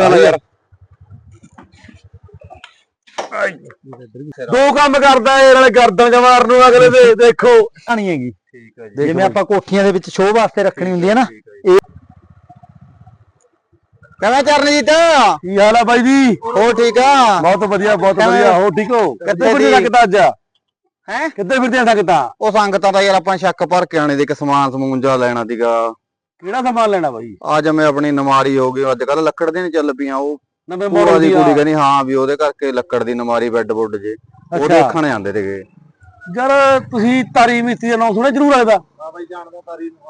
ਚੱਲ ਯਾਰ। ਦੋ ਕੰਮ ਕਰਦਾ ਇਹ ਨਾਲੇ ਗਰਦਨ ਜਮਾਰ ਨੂੰ ਅਗਲੇ ਦੇ ਦੇਖੋ। ਕਹਾਣੀ ਹੈਗੀ। ਠੀਕ ਹੈ ਜੀ। ਜਿਵੇਂ ਆਪਾਂ ਕੋਠੀਆਂ ਦੇ ਵਿੱਚ ਸ਼ੋਅ ਵਾਸਤੇ ਰੱਖਣੀ ਹੁੰਦੀ ਹੈ ਨਾ ਇਹ ਕਹਿੰਦਾ ਚਰਨਜੀਤ? ਕੀ ਹਾਲ ਆ ਬਾਈ ਜੀ? ਹੋ ਠੀਕ ਆ? ਬਹੁਤ ਵਧੀਆ ਬਹੁਤ ਕਿਵੇਂ? ਵਧੀਆ। ਹੋ ਠੀਕ ਹੋ? ਕਿੱਥੇ ਫਿਰਦੇ? ਸਕਦਾ ਅੱਜ? ਹੈ? ਕਿੱਥੇ ਫਿਰਦੇ ਸਕਦਾ ਉਹ ਸੰਗਤਾਂ ਦਾ ਯਾਰ ਆਪਾਂ ਸ਼ੱਕ ਭਰ ਕੇ ਆਣੇ ਦੇ ਕਿ ਸਮਾਨ ਸਮੂਨ ਜਾ ਲੈਣਾ ਸੀਗਾ। ਕਿਹੜਾ ਸਮਾਨ ਲੈਣਾ ਬਾਈ? ਆ ਜਿਵੇਂ ਆਪਣੀ ਨਮਾਰੀ ਹੋ ਗਈ ਅੱਜ ਕੱਲ ਲੱਕੜ ਦੀ ਨੀ ਚੱਲ ਪਈਆਂ ਉਹ। ਨਵੇਂ ਮੋੜਲ ਦੀ ਕੁੜੀ ਕਹਿੰਦੀ ਹਾਂ ਵੀ ਉਹਦੇ ਕਰਕੇ ਲੱਕੜ ਦੀ ਨਮਾਰੀ ਬੈੱਡ ਬੁੱਡ ਜੇ। ਉਹ। ਦੇਖਣ ਜਾਂਦੇ ਸੀਗੇ। ਯਾਰ ਤੁਸੀਂ ਤਾਰੀ ਮਿਸਤਰੀ ਦਾ ਨਾਮ ਸੁਣਿਆ? ਜ਼ਰੂਰ ਲੱਗਦਾ ਹਾਂ ਬਾਈ ਜਾਣਦਾ ਤਾਰੀ ਨੂੰ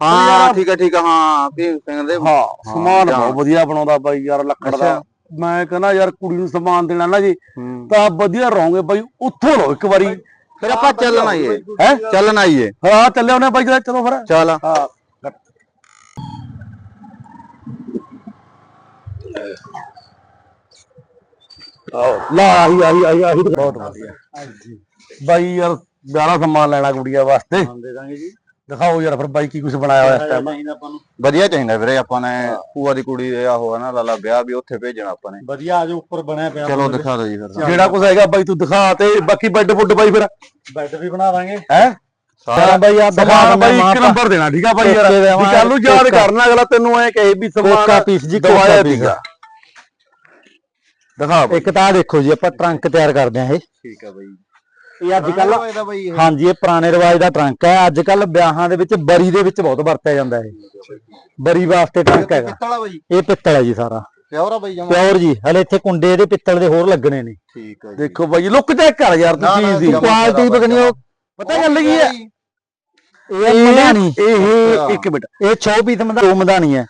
ਹਾਂ। ਠੀਕ ਹੈ ਠੀਕ ਹੈ ਹਾਂ ਭੀਮ ਸਿੰਘ ਦੇ ਹਾਂ ਸਮਾਨ। ਬਹੁਤ ਵਧੀਆ ਬਣਾਉਂਦਾ ਬਾਈ ਯਾਰ ਲੱਕੜ ਦਾ। ਮੈਂ ਕਹਿੰਦਾ ਯਾਰ ਕੁੜੀ ਨੂੰ ਸਮਾਨ ਦੇਣਾ ਨਾ ਜੀ ਹੂੰ। ਤਾਂ ਵਧੀਆ ਰਹੋਗੇ ਬਾਈ ਉੱਥੋਂ ਲਓ ਇੱਕ ਵਾਰੀ। ਫਿਰ ਆਪਾਂ ਚੱਲਣ ਆਈਏ ਹੈ? ਚੱਲਣ ਆਈਏ ਹਾਂ ਚੱਲਿਆ ਉਹਨੇ ਬਾਈ ਚਲੋ ਫਿਰ। ਚੱਲ। ਹਾਂ। ਆਓ ਲਾ ਆਹੀ ਆਹੀ ਆਹੀ ਆਹੀ ਤਾਂ ਬਹੁਤ ਵਧੀਆ। ਬਾਈ ਯਾਰ ਸਮਾਨ ਲੈਣਾ ਕੁੜੀਆਂ ਵਾਸਤੇ। ਦੇ ਦਾਂਗੇ ਜੀ। ਦਿਖਾਓ ਯਾਰ ਫਿਰ ਬਾਈ ਕੀ ਕੁਝ ਬਣਾਇਆ ਹੋਇਆ ਇਸ ਟਾਈਮ ਚਾਹੀਦਾ ਆਪਾਂ ਨੂੰ। ਵਧੀਆ ਚਾਹੀਦਾ ਵੀਰੇ ਆਪਾਂ ਨੇ ਭੂਆ ਦੀ ਕੁੜੀ ਦੇ ਆਹੋ ਹੈ ਨਾ ਲਾਲਾ ਵਿਆਹ ਵੀ ਉੱਥੇ ਭੇਜਣਾ ਆਪਾਂ ਨੇ। ਵਧੀਆ ਆ ਜੋ ਉੱਪਰ ਬਣਿਆ ਪਿਆ ਚਲੋ ਦਿਖਾ ਦਿਓ ਜੀ ਫਿਰ। ਜਿਹੜਾ ਕੁਝ ਹੈਗਾ ਬਾਈ ਤੂੰ ਦਿਖਾ ਤੇ ਬਾਕੀ ਬੈੱਡ ਬੁੱਡ ਬਾਈ ਫਿਰ। ਬੈੱਡ ਵੀ ਬਣਾ ਦਾਂਗੇ। ਹੈ? ਸਾਰਾ ਬਾਈ ਆ ਸਮਾਨ ਬਾਈ ਇੱਕ ਨੰਬਰ ਦੇਣਾ ਠੀਕ ਆ ਬਾਈ ਯਾਰ। ਵੀ ਕੱਲ ਨੂੰ ਯਾਦ। ਕਰਨਾ ਅਗਲਾ ਤੈਨੂੰ ਐ ਕਹੇ ਵੀ ਸਮਾਨ ਕੋਕਾ ਪੀਸ ਜੀ ਕੋਕਾ ਪੀਸ। ਦਿਖਾ। ਇੱਕ ਤਾਂ ਦੇਖੋ ਜੀ ਆਪਾਂ ਟਰੰਕ ਤਿਆਰ ਕਰਦੇ ਆ ਇਹ। ਠੀਕ ਹੈ ਬਾਈ। ਇਹ ਅੱਜ ਕੱਲ ਹਾਂਜੀ ਇਹ ਪੁਰਾਣੇ ਰਿਵਾਜ ਦਾ ਟਰੰਕ ਹੈ। ਅੱਜ ਕੱਲ ਵਿਆਹਾਂ ਦੇ ਵਿੱਚ ਬਰੀ ਦੇ ਵਿੱਚ ਬਹੁਤ ਵਰਤਿਆ ਜਾਂਦਾ ਹੈ ਬਰੀ ਵਾਸਤੇ ਟਰੰਕ ਹੈਗਾ। ਇਹ ਪਿੱਤਲ ਹੈ ਜੀ ਸਾਰਾ। ਪਿਓਰ ਆ ਬਾਈ ਜਮਾ। ਪਿਓਰ ਜੀ ਹਲੇ ਇੱਥੇ ਕੁੰਡੇ ਇਹਦੇ ਪਿੱਤਲ ਦੇ ਹੋਰ ਲੱਗਣੇ ਨੇ। ਠੀਕ ਹੈ ਜੀ। ਦੇਖੋ ਬਾਈ ਲੁੱਕ ਚੈੱਕ ਕਰ ਯਾਰ ਤੂੰ ਨਾ, ਨਾ, ਚੀਜ਼ ਦੀ ਜਮਾਂ ਕੁਆਲਿਟੀ ਬਗਨੀ ਉਹ ਪਤਾ ਗੱਲ ਕੀ ਹੈ? ਇਹ ਮਧਾਣੀ ਇਹ ਇੱਕ ਮਿੰਟ। ਇਹ 6 ਪੀਸ ਮਧਾਣੀ ਮਧਾਣੀ ਹੈ।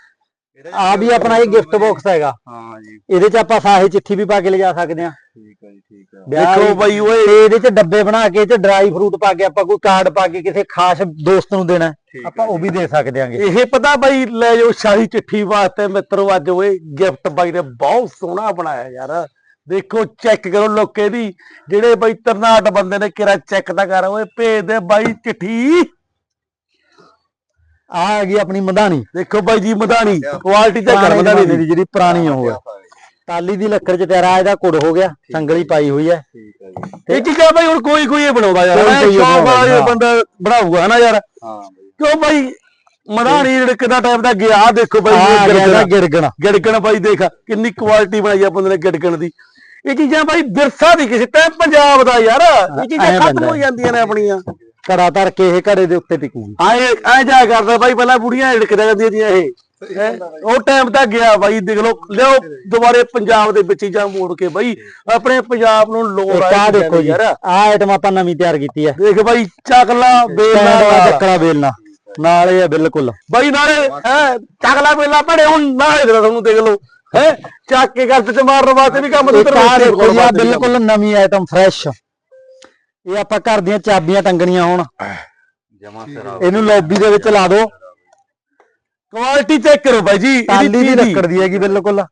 ਆ ਵੀ ਆਪਣਾ ਇਹ ਗਿਫਟ ਬਾਕਸ ਹੈਗਾ। ਹਾਂ ਜੀ। ਇਹਦੇ ਚ ਆਪਾਂ ਸਾਹੇ ਚਿੱਠੀ ਵੀ ਪਾ ਕੇ ਲਿਜਾ ਸਕਦੇ ਆ ਠੀਕ ਹੈ ਜੀ ਠੀਕ ਹੈ। ਦੇਖੋ ਬਾਈ ਓਏ। ਇਹਦੇ ਚ ਡੱਬੇ ਬਣਾ ਕੇ ਚ ਡਰਾਈ ਫਰੂਟ ਪਾ ਕੇ ਆਪਾਂ ਕੋਈ ਕਾਰਡ ਪਾ ਕੇ ਕਿਸੇ ਖਾਸ ਦੋਸਤ ਨੂੰ ਦੇਣਾ ਆਪਾਂ ਉਹ ਵੀ ਦੇ ਸਕਦੇ ਆਂਗੇ ਇਹ ਪਤਾ ਬਾਈ ਲੈ ਜਾਓ ਸ਼ਾਹੀ ਚਿੱਠੀ ਵਾਸਤੇ ਮਿੱਤਰੋ ਅੱਜ ਓਏ ਗਿਫਟ ਬਾਈ ਨੇ ਬਹੁਤ ਸੋਹਣਾ ਬਣਾਇਆ ਯਾਰ। ਦੇਖੋ ਚੈੱਕ ਕਰੋ ਲੋਕੇ ਦੀ। ਜਿਹੜੇ ਬਾਈ ਤਰਨਾਟ ਬੰਦੇ ਨੇ ਕਿਰਾ ਚੈੱਕ ਤਾਂ ਕਰ ਓਏ ਭੇਜ ਦੇ ਬਾਈ ਚਿੱਠੀ। ਆ ਹੈਗੀ ਆਪਣੀ ਮਧਾਣੀ। ਦੇਖੋ ਬਾਈ ਜੀ ਮਧਾਣੀ। ਕੁਆਲਿਟੀ ਚੈੱਕ ਕਰ ਮਧਾਣੀ ਦੀ ਜਿਹੜੀ ਪੁਰਾਣੀ ਉਹ ਹੈ। ਟਾਲੀ ਦੀ ਲੱਕੜ ਚ ਤੇਰਾ ਇਹਦਾ ਕੁੜ ਹੋ ਗਿਆ ਸੰਗਲੀ ਪਾਈ ਹੋਈ ਹੈ। ਇਹ ਚੀਜ਼ਾਂ ਬਾਈ ਹੁਣ ਕੋਈ ਕੋਈ ਇਹ ਬਣਾਉਂਦਾ ਯਾਰ ਸ਼ੌਕ ਵਾਲਾ। ਬੰਦਾ ਬਣਾਊਗਾ ਹਨਾ ਯਾਰ? ਕਿਉਂ ਬਾਈ? ਮਧਾਣੀ ਜਿਹੜੇ ਕਿੰਨਾ ਟਾਈਮ ਦਾ ਗਿਆ ਦੇਖੋ ਬਾਈ ਆ ਗਿਰਗਣ। ਗਿੜਗਣ ਬਾਈ ਦੇਖ ਕਿੰਨੀ ਕੁਆਲਿਟੀ ਬਣਾਈ ਆ ਬੰਦੇ ਨੇ ਗਿੜਗਣ ਦੀ। ਇਹ ਚੀਜ਼ਾਂ ਬਾਈ ਵਿਰਸਾ ਦੀ ਕਿਸੇ ਟਾਈਮ ਪੰਜਾਬ ਦਾ ਯਾਰ ਇਹ ਚੀਜ਼ਾਂ ਐਂ ਖਤਮ ਬੰਦਾ ਹੋ ਜਾਂਦੀਆਂ ਨੇ ਆਪਣੀਆਂ। ਘੜਾ ਧਰ ਕੇ ਇਹ ਘੜੇ ਦੇ ਉੱਤੇ ਟਿਕੂਗੀ ਆਏ ਐ ਜਾ ਕਰਦਾ ਬਾਈ ਪਹਿਲਾਂ ਬੁੜੀਆਂ ਹਿੜਕਦਾ ਜਾਂਦੀਆਂ ਦੀਆਂ ਇਹ। ਹੈਂ। ਉਹ ਟਾਈਮ ਤਾਂ ਗਿਆ ਬਾਈ ਦੇਖ ਲਓ ਲਿਓ ਦੁਬਾਰੇ ਪੰਜਾਬ ਦੇ ਵਿੱਚ ਚੀਜ਼ਾਂ ਮੋੜ ਕੇ ਬਾਈ। ਆਪਣੇ ਪੰਜਾਬ ਨੂੰ ਲੋੜ ਇੱਕ ਦੇਖੋ ਜੀ ਯਾਰ। ਆ ਆਈਟਮ ਆਪਾਂ ਨਵੀਂ ਤਿਆਰ ਕੀਤੀ ਹੈ ਦੇਖ ਬਾਈ ਚੱਕਲਾ ਬੇਲਾ ਨਾਲ। ਚੱਕਰਾ ਵੇਲਣਾ। ਨਾਲ ਇਹ ਹੈ ਬਿਲਕੁਲ। ਬਾਈ ਨਾਲੇ ਹੈ ਚੱਕਲਾ ਬੇਲਾ ਭੜੇ ਹੁਣ ਨਾ ਇਧਰ ਤੁਹਾਨੂੰ ਦੇਖ ਲਓ। ਹੈ? ਚੱਕ ਕੇ ਗੱਤ ਚ ਮਾਰਨ ਵਾਸਤੇ ਵੀ ਕੰਮ ਇੱਕ ਆਹ ਤੇ ਦੇਖੋ ਜੀ ਆ ਬਿਲਕੁਲ ਨਵੀਂ ਆਈਟਮ ਫਰੈਸ਼ ਇਹ ਆਪਾਂ ਘਰ ਦੀਆਂ ਚਾਬੀਆਂ ਟੰਗਣੀਆਂ ਹੋਣ। ਜਮਾ ਸਿਰਾ ਇਹਨੂੰ ਲੌਬੀ ਦੇ ਵਿੱਚ ਲਾ ਦਿਓ ਕੁਆਲਿਟੀ ਚੈੱਕ ਕਰੋ ਬਾਈ ਜੀ ਇਹਦੀ ਦੀ ਲੱਕੜ ਦੀ। ਹੈਗੀ ਬਿਲਕੁਲ।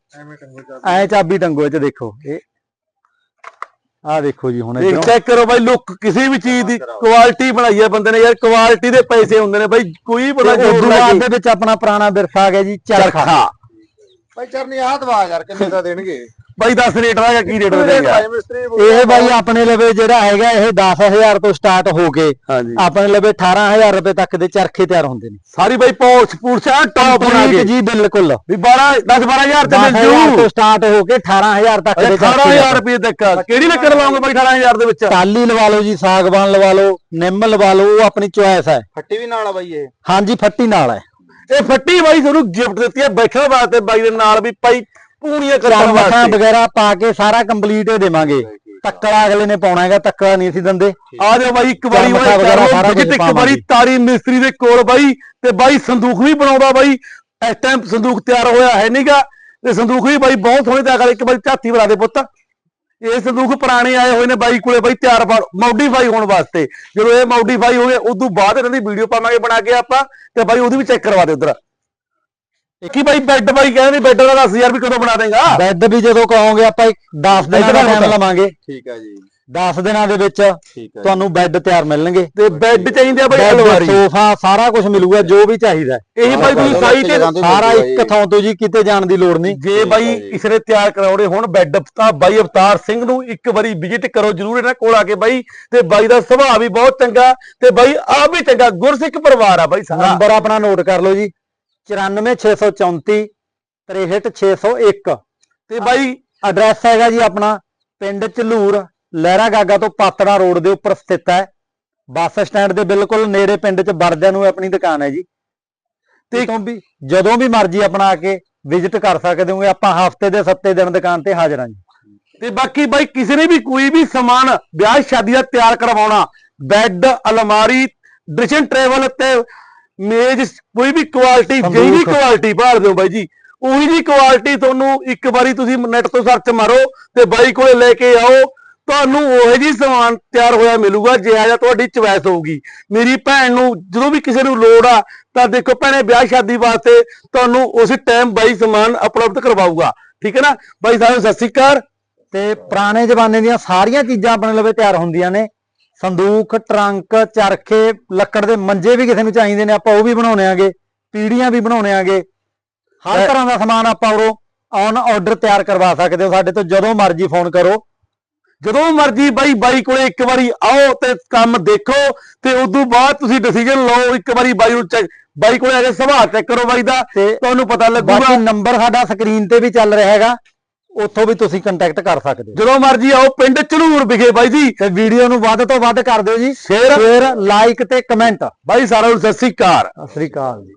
ਐ ਚਾਬੀ ਟੰਗੋ ਇਹ ਚ ਦੇਖੋ। ਇਹ ਆ ਦੇਖੋ ਜੀ ਹੁਣ ਇਧਰੋਂ। ਚੈੱਕ ਕਰੋ ਬਾਈ ਲੁੱਕ ਕਿਸੇ ਵੀ ਚੀਜ਼ ਦੀ ਕੁਆਲਿਟੀ ਬਣਾਈ ਹੈ ਬੰਦੇ ਨੇ ਯਾਰ ਕੁਆਲਿਟੀ ਦੇ ਪੈਸੇ ਹੁੰਦੇ ਨੇ ਬਾਈ ਕੋਈ ਬੜਾ ਜੋਰ ਲਾ ਦੇ ਵਿੱਚ ਆਪਣਾ ਪੁਰਾਣਾ ਵਿਰਸਾ ਆ ਗਿਆ ਜੀ ਚਰਖਾ। ਬਾਈ ਚਰਨੀ ਆਹ ਦਵਾ ਯਾਰ ਕਿੰਨੇ ਦਾ ਦੇਣਗੇ? ਬਾਈ 10 ਰੇਟ ਦਾ ਕੀ ਰੇਟ ਦੇਗਾ ਮਿਸਤਰੀ ਇਹ ਬਾਈ ਆਪਣੇ ਲਵੇ ਜਿਹੜਾ ਹੈਗਾ ਇਹ 10000 ਤੋਂ ਸਟਾਰਟ ਹੋ ਕੇ ਆਪਣੇ ਲਵੇ 18000 ਰੁਪਏ ਤੱਕ ਦੇ ਚਰਖੇ ਤਿਆਰ ਹੁੰਦੇ ਨੇ। ਸਾਰੀ ਬਾਈ ਪੌਚ ਪੂਰਛਾ ਟੌਪ ਬਣਾ ਕੇ। ਜੀ ਬਿਲਕੁਲ। ਵੀ 12 10 12000 ਤੇ ਮਿਲ 10000 ਜੂ। ਤੋਂ ਸਟਾਰਟ ਹੋ ਕੇ 18000 ਤੱਕ ਦੇ 18000 ਰੁਪਏ ਤੱਕ। ਕਿਹੜੀ ਲੱਕੜ ਲਾਉਂਗੇ ਬਾਈ 18000 ਦੇ ਵਿੱਚ? ਟਾਲੀ ਲਵਾ ਲਓ ਜੀ ਸਾਗਵਾਨ ਲਵਾ ਲਓ ਨਿੰਮ ਲਵਾ ਲਓ ਉਹ ਆਪਣੀ ਚੁਆਇਸ ਹੈ। ਫੱਟੀ ਵੀ ਨਾਲ ਆ ਬਾਈ ਇਹ। ਹਾਂਜੀ ਫੱਟੀ ਨਾਲ ਹੈ। ਇਹ ਫੱਟੀ ਬਾਈ ਤੁਹਾਨੂੰ ਗਿਫਟ ਦਿੱਤੀ ਹੈ ਬੈਠਣ ਵਾਸਤੇ ਬਾਈ ਦੇ ਨਾਲ ਵੀ ਭਾਈ ਪੂਣੀਆਂ ਚਰਮਖਾਂ ਵਾਸਤੇ। ਵਗੈਰਾ ਪਾ ਕੇ ਸਾਰਾ ਕੰਪਲੀਟ ਦੇਵਾਂਗੇ। ਤੱਕੜਾ ਅਗਲੇ ਨੇ ਪਾਉਣਾ ਹੈਗਾ ਤੱਕੜਾ ਨਹੀਂ ਅਸੀਂ ਦਿੰਦੇ। ਆ ਜਾਓ ਬਾਈ ਇੱਕ ਵਾਰੀ ਉਹ ਵਗੈਰਾ ਸਾਰਾ ਕੁਝ ਇੱਕ ਵਾਰੀ ਪਾਵਾਂਗੇ। ਤਾਰੀ ਮਿਸਤਰੀ ਦੇ ਕੋਲ ਬਾਈ ਤੇ ਬਾਈ ਸੰਦੂਕ ਵੀ ਬਣਾਉਂਦਾ ਬਾਈ। ਇਸ ਟਾਈਮ ਸੰਦੂਕ ਤਿਆਰ ਹੋਇਆ ਹੈ ਨਹੀਂਗਾ ਤੇ ਸੰਦੂਕ ਵੀ ਬਾਈ ਬਹੁਤ ਸੋਹਣੇ ਤਿਆਰ ਕਰ ਇੱਕ ਵਾਰੀ ਝਾਤੀ ਬਣਾ ਦੇ ਪੁੱਤ। ਇਹ ਸੰਦੂਕ ਪੁਰਾਣੇ ਆਏ ਹੋਏ ਨੇ ਬਾਈ ਕੋਲੇ ਬਾਈ ਤਿਆਰ ਮੋਡੀਫਾਈ ਹੋਣ ਵਾਸਤੇ। ਜਦੋਂ ਇਹ ਮੋਡੀਫਾਈ ਹੋ ਗਏ ਉਦੋਂ ਬਾਅਦ ਇਹਨਾਂ ਦੀ ਵੀਡੀਓ ਪਾਵਾਂਗੇ ਬਣਾ ਕੇ ਆਪਾਂ ਤੇ ਬਾਈ ਉਹਦੀ ਵੀ ਚੈੱਕ ਕਰਵਾ ਦੇ ਉਧਰ ਕੀ ਬਾਈ ਬੈੱਡ ਬਾਈ ਕਹਿੰਦੇ ਬੈੱਡ ਦਾ 10000 ਵੀ ਕਦੋਂ ਬਣਾ ਦੇਗਾ? ਬੈੱਡ ਵੀ ਜਦੋਂ ਕਹੋਗੇ ਆਪਾਂ 10 ਦਿਨਾਂ ਦਾ ਟਾਈਮ। ਲਵਾਂਗੇ। ਠੀਕ ਹੈ ਜੀ। 10 ਦਿਨਾਂ ਦੇ ਵਿੱਚ ਠੀਕ ਹੈ ਤੁਹਾਨੂੰ ਬੈੱਡ ਤਿਆਰ ਮਿਲਣਗੇ। ਤੇ ਬੈੱਡ ਚਾਹੀਦੇ ਆ ਬਾਈ ਬੈੱਡ ਅਲਮਾਰੀ ਸੋਫਾ ਸਾਰਾ ਕੁਝ ਮਿਲੂਗਾ ਜੋ ਵੀ ਚਾਹੀਦਾ ਹੈ। ਇਹੀ ਬਾਈ ਤੁਸੀਂ ਸਾਈ ਤੇ ਸਾਰਾ ਇੱਕ ਥਾਂ ਤੋਂ ਜੀ ਕਿਤੇ ਜਾਣ ਦੀ ਲੋੜ ਨਹੀਂ। ਜੇ ਬਾਈ ਨੇ ਤਿਆਰ ਕਰਾਉਣੇ ਹੁਣ ਬੈੱਡ ਤਾਂ ਬਾਈ ਅਵਤਾਰ ਸਿੰਘ ਨੂੰ ਇੱਕ ਵਾਰੀ ਵਿਜ਼ਿਟ ਕਰੋ ਜਰੂਰ ਇਹਨਾਂ ਕੋਲ ਆ ਕੇ ਬਾਈ। ਤੇ ਬਾਈ ਦਾ ਸੁਭਾਅ ਵੀ ਬਹੁਤ ਚੰਗਾ ਤੇ ਬਾਈ ਆ ਵੀ ਚੰਗਾ ਗੁਰਸਿੱਖ ਪਰਿਵਾਰ ਆ ਬਾਈ ਸਾਰਾ। ਨੰਬਰ ਆਪਣਾ ਨੋਟ ਕਰ ਲਓ ਜੀ। 94634 63601 ਤੇ ਬਾਈ ਐਡਰੈਸ ਹੈਗਾ ਜੀ ਆਪਣਾ ਪਿੰਡ ਝਲੂਰ ਲਹਿਰਾ ਗਾਗਾ ਤੋਂ ਪਾਤੜਾ ਰੋਡ ਦੇ ਉੱਪਰ ਸਥਿਤ ਹੈ। ਬੱਸ ਸਟੈਂਡ ਦੇ ਬਿਲਕੁਲ ਨੇੜੇ ਪਿੰਡ ਚ ਵੜਦਿਆਂ ਨੂੰ ਆਪਣੀ ਦੁਕਾਨ ਹੈ ਜੀ। ਤੇ ਵੀ ਜਦੋਂ ਵੀ ਮਰਜ਼ੀ ਆਪਣਾ ਆ ਕੇ ਵਿਜ਼ਿਟ ਕਰ ਸਕਦੇ ਹੋਗੇ ਆਪਾਂ ਹਫ਼ਤੇ ਦੇ 7 ਦਿਨ ਦੁਕਾਨ ਤੇ ਹਾਜ਼ਰ ਹਾਂ ਜੀ। ਤੇ ਬਾਕੀ ਬਾਈ ਕਿਸੇ ਨੇ ਵੀ ਕੋਈ ਵੀ ਸਮਾਨ ਵਿਆਹ ਸ਼ਾਦੀ ਦਾ ਤਿਆਰ ਕਰਵਾਉਣਾ ਬੈੱਡ ਅਲਮਾਰੀ ਡਿਸ਼ਨ ਟਰੇਵਲ ਤੇ ਮੇਜ਼ ਕੋਈ ਵੀ ਕੁਆਲਿਟੀ ਸੰਦੂਕ। ਜਿਹੜੀ ਕੁਆਲਿਟੀ ਭਾਲਦੇ ਹੋ ਬਾਈ ਜੀ। ਉਹੀ ਜੀ ਕੁਆਲਿਟੀ ਤੁਹਾਨੂੰ ਇੱਕ ਵਾਰੀ ਤੁਸੀਂ ਨੈਟ ਤੋਂ ਸਰਚ ਮਾਰੋ ਤੇ ਬਾਈ ਕੋਲੇ ਲੈ ਕੇ ਆਓ। ਤੁਹਾਨੂੰ ਉਹੋ ਜੀ ਸਮਾਨ ਤਿਆਰ ਹੋਇਆ ਮਿਲੂਗਾ ਜਿਹੜਾ ਜਿਹਾ ਤੁਹਾਡੀ ਚੁਆਇਸ ਹੋਊਗੀ। ਮੇਰੀ ਭੈਣ ਨੂੰ ਜਦੋਂ ਵੀ ਕਿਸੇ ਨੂੰ ਲੋੜ ਆ ਤਾਂ ਦੇਖੋ ਭੈਣੇ ਵਿਆਹ ਸ਼ਾਦੀ ਵਾਸਤੇ ਤੁਹਾਨੂੰ ਉਸ ਟਾਈਮ ਬਾਈ ਸਮਾਨ ਉਪਲਬਧ ਕਰਵਾਊਗਾ। ਠੀਕ ਹੈ ਨਾ? ਬਾਈ ਸਾਹਿਬ ਸਤਿ ਸ਼੍ਰੀ ਅਕਾਲ। ਤੇ ਪੁਰਾਣੇ ਜ਼ਮਾਨੇ ਦੀਆਂ ਸਾਰੀਆਂ ਚੀਜ਼ਾਂ ਆਪਣੇ ਲਵੇ ਤਿਆਰ ਹੁੰਦੀਆਂ ਨੇ। ਸੰਦੂਕ ਟਰੰਕ ਚਰਖੇ ਲੱਕੜ ਦੇ ਮੰਜੇ ਵੀ ਕਿਸੇ ਨੂੰ ਚਾਹੀਦੇ ਨੇ ਆਪਾਂ ਉਹ ਵੀ ਬਣਾਉਣੇ ਆਗੇ ਪੀੜੀਆਂ ਵੀ ਬਣਾਉਣੇ ਆਗੇ। ਹਰ ਤਰ੍ਹਾਂ ਦਾ ਸਮਾਨ ਆਪਾਂ ਉਰੋਂ ਔਨ ਆਰਡਰ ਤਿਆਰ ਕਰਵਾ ਸਕਦੇ ਹੋ। ਸਾਡੇ ਤੋਂ ਜਦੋਂ ਮਰਜ਼ੀ ਫੋਨ ਕਰੋ। ਜਦੋਂ ਮਰਜ਼ੀ ਬਾਈ ਬਾਈ ਕੋਲੇ ਇੱਕ ਵਾਰੀ ਆਓ ਤੇ ਕੰਮ ਦੇਖੋ ਤੇ ਉਦੋਂ ਬਾਅਦ ਤੁਸੀਂ ਡਿਸੀਜਨ ਲਓ ਇੱਕ ਵਾਰੀ ਬਾਈ ਨੂੰ ਚੈੱਕ ਬਾਈ ਕੋਲੇ ਆ ਕੇ ਸੁਭਾਅ ਚੈੱਕ ਕਰੋ ਬਾਈ ਦਾ ਤੇ ਤੁਹਾਨੂੰ ਪਤਾ ਬਾਕੀ ਲੱਗੂਗਾ ਨੰਬਰ ਸਾਡਾ ਸਕਰੀਨ ਤੇ ਵੀ ਚੱਲ ਰਿਹਾ ਹੈਗਾ ਉੱਥੋਂ ਵੀ ਤੁਸੀਂ ਕੰਟੈਕਟ ਕਰ ਸਕਦੇ ਹੋ। ਜਦੋਂ ਮਰਜ਼ੀ ਆਓ ਪਿੰਡ ਝਲੂਰ ਵਿਖੇ ਬਾਈ ਜੀ। ਤੇ ਵੀਡੀਓ ਨੂੰ ਵੱਧ ਤੋਂ ਵੱਧ ਕਰ ਦਿਓ ਜੀ। ਸ਼ੇਅਰ। ਲਾਈਕ ਤੇ ਕਮੈਂਟ ਬਾਈ ਸਾਰਿਆਂ ਨੂੰ ਸਤਿ ਸ੍ਰੀ ਅਕਾਲ। ਸਤਿ ਸ੍ਰੀ ਅਕਾਲ ਜੀ।